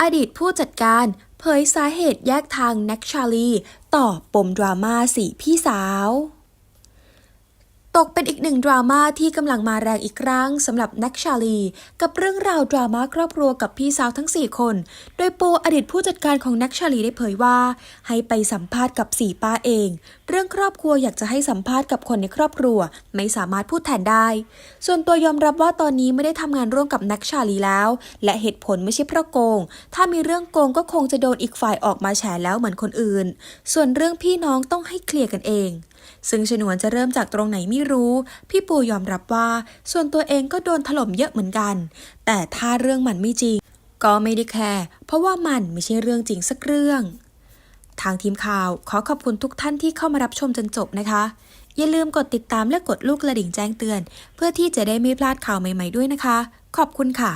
อดีตผู้จัดการเผยสาเหตุแยกทางแน็กชาลี ต่อปมดราม่าสี่พี่สาว กเป็นอีกหนึ่งดราม่าที่กำลังมาแรงอีกครั้งสำหรับแน็กชาลี กับเรื่องราวดราม่าครอบครัวกับพี่สาวทั้ง 4 คน โดยโปอดีตผู้จัดการของแน็กชาลีได้เผยว่า ให้ไปสัมภาษณ์กับสี่ป้าเอง เรื่องครอบครัวอยากจะให้สัมภาษณ์กับคนในครอบครัว ไม่สามารถพูดแทนได้ ส่วนตัวยอมรับว่าตอนนี้ไม่ได้ทำงานร่วมกับแน็กชาลีแล้ว และเหตุผลไม่ใช่เพราะโกง ถ้ามีเรื่องโกงก็คงจะโดนอีกฝ่ายออกมาแฉแล้วเหมือนคนอื่น ส่วนเรื่องพี่น้องต้องให้เคลียร์กันเอง ซึ่งฉนวนจะเริ่มจากตรงไหนไม่รู้ พี่ปูยอมรับว่า ส่วนตัวเองก็โดนถล่มเยอะเหมือนกัน แต่ถ้าเรื่องมันไม่จริง ก็ไม่ได้แคร์เพราะว่ามันไม่ใช่เรื่องจริงสักเรื่อง ทางทีมข่าวขอขอบคุณทุกท่านที่เข้ามารับชมจนจบนะคะ อย่าลืมกดติดตามและกดลูกกระดิ่งแจ้งเตือน เพื่อที่จะได้ไม่พลาดข่าวใหม่ ๆด้วยนะคะ ขอบคุณค่ะ